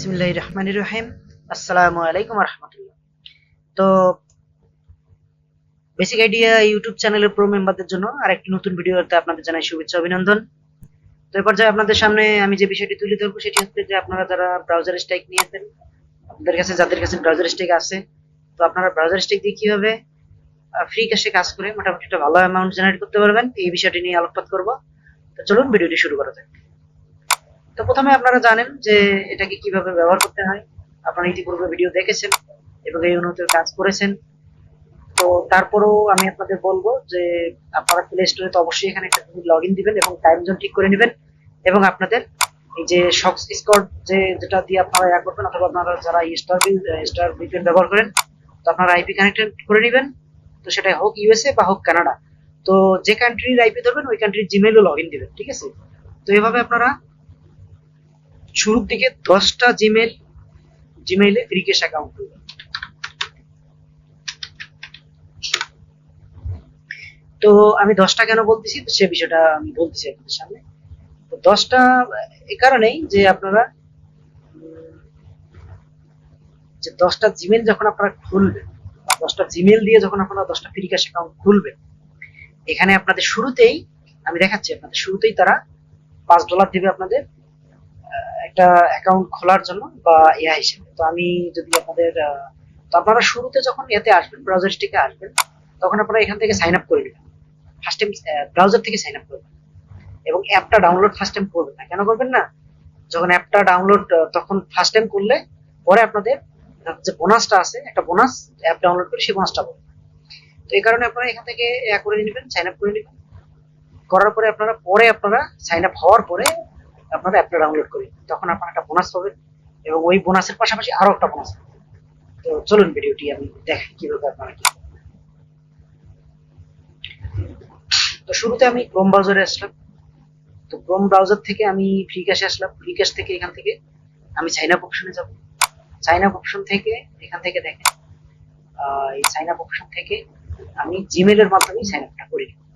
বিসমিল্লাহ রহমান রহিম। আসসালামু আলাইকুম রহমতুল্লাহ তো বেসিক আইডিয়া ইউটিউব চ্যানেলের প্রো মেম্বারদের জন্য আরেকটি নতুন ভিডিওতে আপনাদের জানাই শুভেচ্ছা, অভিনন্দন। তো আপনাদের সামনে আমি যে বিষয়টি তুলে ধরবো সেটি হচ্ছে যে আপনারা যারা ব্রাউজার স্ট্রাইক নিয়েছেন, আপনাদের কাছে, যাদের কাছে ব্রাউজার স্ট্রাইক আছে, তো আপনারা ব্রাউজার স্ট্রাইক দিয়ে কীভাবে ফ্রি ক্যাশে কাজ করে মোটামুটি একটা ভালো অ্যামাউন্ট জেনারেট করতে পারবেন, এই বিষয়টি নিয়ে আলোকপাত করব। তো চলুন ভিডিওটি শুরু করা যাক। তো প্রথমে আপনারা জানেন যে এটাকে কীভাবে ব্যবহার করতে হয়। আপনারা ইতিপূর্বে ভিডিও দেখেছেন এবং এই অনুযায়ী কাজ করেছেন। তো তারপরেও আমি আপনাদের বলব যে আপনারা প্লে স্টোরে তো অবশ্যই এখানে একটা লগ ইন দিবেন এবং টাইম জোন ঠিক করে নেবেন এবং আপনাদের এই যে শক্স স্কোর যে যেটা দিয়ে আপনারা ইয়া করবেন অথবা আপনারা যারা স্টার স্টার ভিপিএন ব্যবহার করেন, তো আপনারা আইপি কানেক্টেড করে নেবেন। তো সেটা হোক ইউএসএ বা হোক কানাডা তো যে কান্ট্রির আইপি ধরবেন, ওই কান্ট্রির জিমেলও লগ ইন দিবেন, ঠিক আছে? তো এভাবে আপনারা শুরুর দিকে দশটা জিমেল জিমেইলে ফ্রিকেশ অ্যাকাউন্ট তো আমি দশটা কেন বলতেছি? সে বিষয়টা আমি বলতেছি আপনাদের সামনে। তো দশটা এ কারণেই যে আপনারা, যে দশটা জিমেল যখন আপনারা খুলবেন, দশটা জিমেল দিয়ে যখন আপনারা দশটা ফ্রিকাশ অ্যাকাউন্ট খুলবেন, এখানে আপনাদের শুরুতেই, আমি দেখাচ্ছি, আপনাদের শুরুতেই তারা পাঁচ ডলার দেবে আপনাদের। একটা অ্যাকাউন্ট খোলার জন্য বা ইয়া হিসেবে। তো আমি যদি আপনাদের তো আপনারা শুরুতে যখন এতে আসবেন ব্রাউজারটিকে আসবেন, তখন আপনারা এখান থেকে সাইন আপ করে নেবেন। ফার্স্ট টাইম ব্রাউজার থেকে সাইন আপ করবেন। এবং অ্যাপটা ডাউনলোড ফার্স্ট টাইম করবেন না। কেন করবেন না? যখন অ্যাপটা ডাউনলোড তখন ফার্স্ট টাইম করলে পরে আপনাদের যে বোনাসটা আছে, একটা বোনাস অ্যাপ ডাউনলোড করে সেই বোনাসটা পাবেন তো এই কারণে আপনারা এখান থেকে করে নেবেন সাইন আপ করে নেবেন। করার পরে আপনারা পরে আপনারা সাইন আপ হওয়ার পরে আপনারা অ্যাপটা ডাউনলোড করি তখন আপনারা একটা বোনাস পাবেন এবং ওই বোনাসের পাশাপাশি আরও একটা বোনাস তো চলুন ভিডিওটি আমি দেখাই কীভাবে আপনারা কি। তো শুরুতে আমি ক্রোম ব্রাউজারে আসলাম। তো ক্রোম ব্রাউজার থেকে আমি ফ্রি ক্যাশে আসলাম। ফ্রি ক্যাশ থেকে এখান থেকে আমি সাইন আপ অপশনে যাব। সাইন আপ অপশন থেকে এখান থেকে দেখেন। এই সাইন আপ অপশন থেকে আমি জিমেলের মাধ্যমেই সাইন আপটা করে তো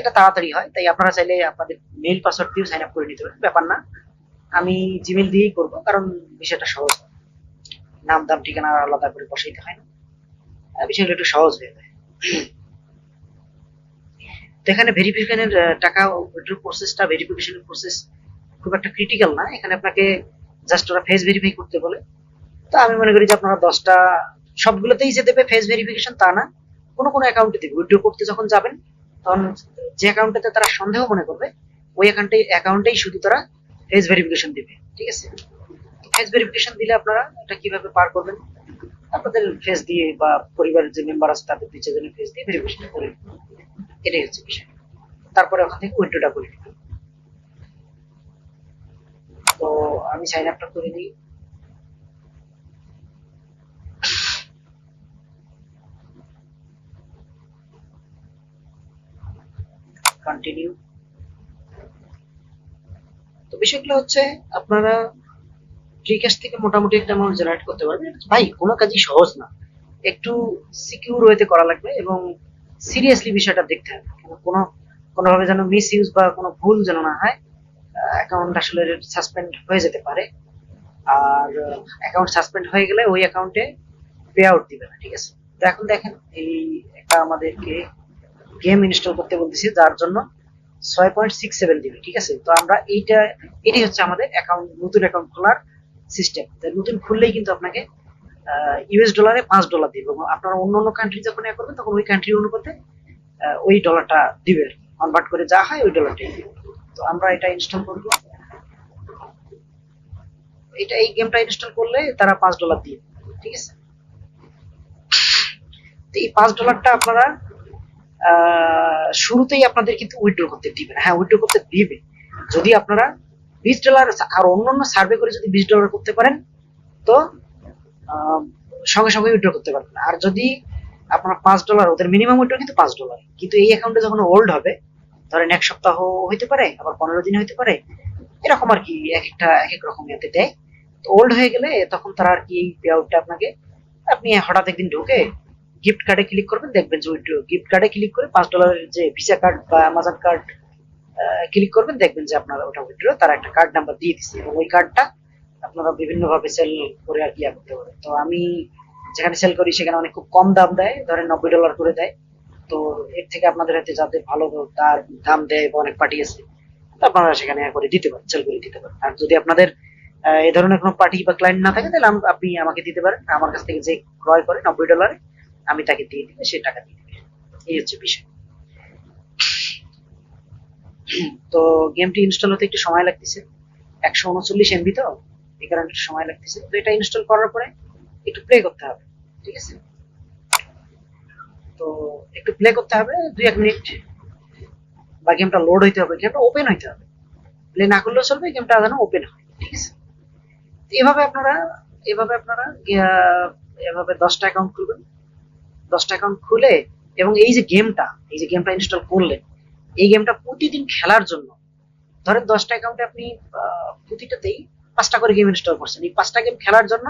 এটা তাড়াতাড়ি হয়, তাই আপনারা চাইলে আপনাদের মেইল পাসওয়ার্ড দিয়েও সাইন আপ করে নিতে পারেন, ব্যাপার না। আমি জিমেল দিয়েই করব, কারণ বিষয়টা সহজ নাম, দাম, ঠিকানা আলাদা করে বসাইতে হয় না। বিষয়টা একটু সহজ হয়ে যায়। এখানে ভেরিফিকেশনের টাকা প্রসেসটা ভেরিফিকেশনের প্রসেস খুব একটা ক্রিটিক্যাল না। এখানে আপনাকে জাস্ট ওরা ফেস ভেরিফাই করতে বলে। তো আমি মনে করি যে আপনারা দশটা, সবগুলোতেই যে দেবে ফেস ভেরিফিকেশন তা না। কোনো কোনো অ্যাকাউন্টে দেবে উইথড্র করতে যখন যাবেন তখন যে অ্যাকাউন্টটাতে তারা সন্দেহ মনে করবে, ওই অ্যাকাউন্টে অ্যাকাউন্টেই শুধু তারা ফেস ভেরিফিকেশন দিবে, ঠিক আছে? ফেস ভেরিফিকেশন দিলে আপনারা এটা কীভাবে পার করবেন? আপনাদের ফেস দিয়ে বা পরিবারের যে মেম্বার আছে তাদের দুই চারজনের ফেস দিয়ে ভেরিফিকেশন করে এটাই হচ্ছে বিষয়। তারপরে ওখান থেকে উইথড্রটা করে তো আমি সাইন আপটা করে দিই। কন্টিনিউ তো বিষয়গুলো হচ্ছে, আপনারা ফ্রি ক্যাশ থেকে মোটামুটি একটা অ্যামাউন্ট জেনারেট করতে পারবেন। ভাই, কোনো কাজই সহজ না। একটু সিকিউর ওয়েতে করা লাগবে এবং সিরিয়াসলি বিষয়টা দেখতে হবে। কেন, কোনো, কোনোভাবে যেন মিস ইউজ বা কোনো ভুল যেন না হয় অ্যাকাউন্ট আসলে সাসপেন্ড হয়ে যেতে পারে। আর অ্যাকাউন্ট সাসপেন্ড হয়ে গেলে ওই অ্যাকাউন্টে পে আউট দিবে না, ঠিক আছে? তো এখন দেখেন, এই একটা আমাদেরকে গেম ইনস্টল করতে বলতেছি যার জন্য ছয় পয়েন্ট সিক্স সেভেন দিবে ঠিক আছে? তো আমরা এইটা এটাই হচ্ছে আমাদের অ্যাকাউন্ট নতুন অ্যাকাউন্ট খোলার সিস্টেম নতুন খুললেই কিন্তু আপনাকে ইউএস ডলারে পাঁচ ডলার দিবে এবং আপনারা অন্য অন্য কান্ট্রি যখন ইয়ে করবেন তখন ওই কান্ট্রি অনুপাতে ওই ডলারটা দিবে কনভার্ট করে যা হয় ওই ডলারটাই দিবে। তো আমরা এটা ইনস্টল করব। এটা এই গেমটা ইনস্টল করলে তারা পাঁচ ডলার দিবে, ঠিক আছে? তো এই পাঁচ ডলারটা আপনারা শুরুতেই আপনাদের কিন্তু উইথড্র করতে দিবে না। হ্যাঁ উইথড্র করতে দিবে। যদি আপনারা বিশ ডলার আর অন্য অন্য সার্ভে করে যদি বিশ ডলার করতে পারেন, তো সঙ্গে সঙ্গে উইথড্র করতে পারবেন। আর যদি আপনার পাঁচ ডলার ওদের মিনিমাম উইথড্র কিন্তু পাঁচ ডলার কিন্তু এই অ্যাকাউন্টে যখন ওল্ড হবে, ধরেন এক সপ্তাহ হইতে পারে, আবার পনেরো দিন হইতে পারে, এরকম আর কি এক একটা, এক এক রকম ইয়াতে দেয়। তো ওল্ড হয়ে গেলে তখন তারা আর কি এই পে আউটটা আপনাকে, আপনি হঠাৎ একদিন ঢুকে গিফট কার্ডে ক্লিক করবেন, দেখবেন যে উইথড্র গিফট কার্ডে ক্লিক করে পাঁচ ডলারের যে ভিসা কার্ড বা অ্যামাজন কার্ড ক্লিক করবেন, দেখবেন যে আপনার ওটা উইথড্র তারা একটা কার্ড নাম্বার দিয়ে দিচ্ছে এবং ওই কার্ডটা আপনারা বিভিন্ন ভাবে সেল করে আর ইয়া করতে পারেন। তো আমি যেখানে সেল করি, সেখানে অনেক খুব কম দাম দেয়, ধরেন নব্বই ডলার করে দেয়। তো এর থেকে আপনাদের হাতে যাদের ভালো তার দাম দেয় বা অনেক পার্টি আছে আপনারা সেখানে করে দিতে পারেন সেল করে দিতে পারেন। আর যদি আপনাদের এই ধরনের কোনো পার্টি বা ক্লায়েন্ট না থাকে, তাহলে আপনি আমাকে দিতে পারেন। আমার কাছ থেকে যে ক্রয় করে নব্বই ডলারে আমি তাকে দিয়ে দিবে সে টাকা দিয়ে দিবে। এই হচ্ছে বিষয়। তো গেমটি ইনস্টল হতে একটু সময় লাগতেছে। একশো উনচল্লিশ এমবি তো, এই কারণে একটু সময় লাগতেছে। তো এটা ইনস্টল করার পরে একটু প্লে করতে হবে, ঠিক আছে? তো একটু প্লে করতে হবে, দুই এক মিনিট, বা গেমটা লোড হইতে হবে, গেমটা ওপেন হইতে হবে। প্লে না করলেও চলবে গেমটা যেন ওপেন হয়, ঠিক আছে? এভাবে আপনারা এভাবে আপনারা এভাবে দশটা অ্যাকাউন্ট খুলবেন। দশটা অ্যাকাউন্ট খুলে এবং এই যে গেমটা এই যে গেমটা ইনস্টল করলেন, এই গেমটা প্রতিদিন খেলার জন্য, ধরেন দশটা অ্যাকাউন্টে আপনি প্রতিটাতেই পাঁচটা করে গেম ইনস্টল করছেন। এই পাঁচটা গেম খেলার জন্য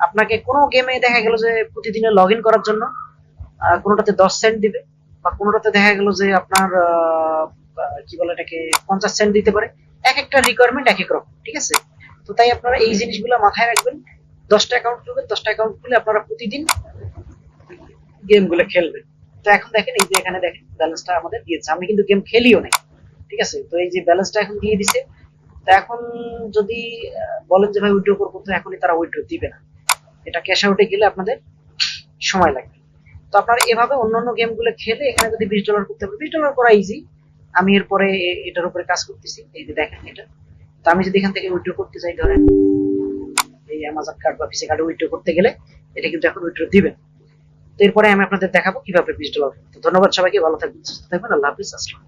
আপনাকে কোনো গেমে দেখা গেল যে প্রতিদিনে লগ ইন করার জন্য কোনোটাতে দশ সেন্ট দিবে বা কোনোটাতে দেখা গেল যে আপনার কি বলে এটাকে, পঞ্চাশ সেন্ট দিতে পারে। এক একটা রিকোয়ারমেন্ট এক এক রকম, ঠিক আছে? তো তাই আপনারা এই জিনিসগুলো মাথায় রাখবেন। দশটা অ্যাকাউন্ট খুলবেন, দশটা অ্যাকাউন্ট খুলে আপনারা প্রতিদিন গেমগুলো খেলবেন তো এখন দেখেন, এই যে এখানে দেখেন ব্যালেন্সটা আমাদের দিয়েছে। আমি কিন্তু গেম খেলিও নাই, ঠিক আছে? তো এই যে ব্যালেন্সটা এখন দিয়ে দিছে। তো এখন যদি বলেন যে ভাই উইথড্র করব, তো এখনই তারা উইথড্র দিবে না। এটা ক্যাশ আউটে গেলে আপনাদের সময় লাগবে। তো আপনারা এভাবে অন্যান্য গেমগুলো খেলে এখানে যদি বিশ ডলার করতে পারেন বিশ ডলার করা ইজি আমি এরপরে এটার উপরে কাজ করতেছি। এই যে দেখেন এটা। তো আমি যদি এখান থেকে উইথড্র করতে চাই, ধরেন এই অ্যামাজন কার্ড বা পিসি কার্ডে উইথড্র করতে গেলে, এটা কিন্তু এখন উইথড্র দিবেন তো এরপরে আমি আপনাদের দেখাবো কীভাবে বিশ ডলার ধন্যবাদ সবাইকে, ভালো থাকবেন, সুস্থ থাকবেন, আল্লাহ হাফিজ, আসসালাম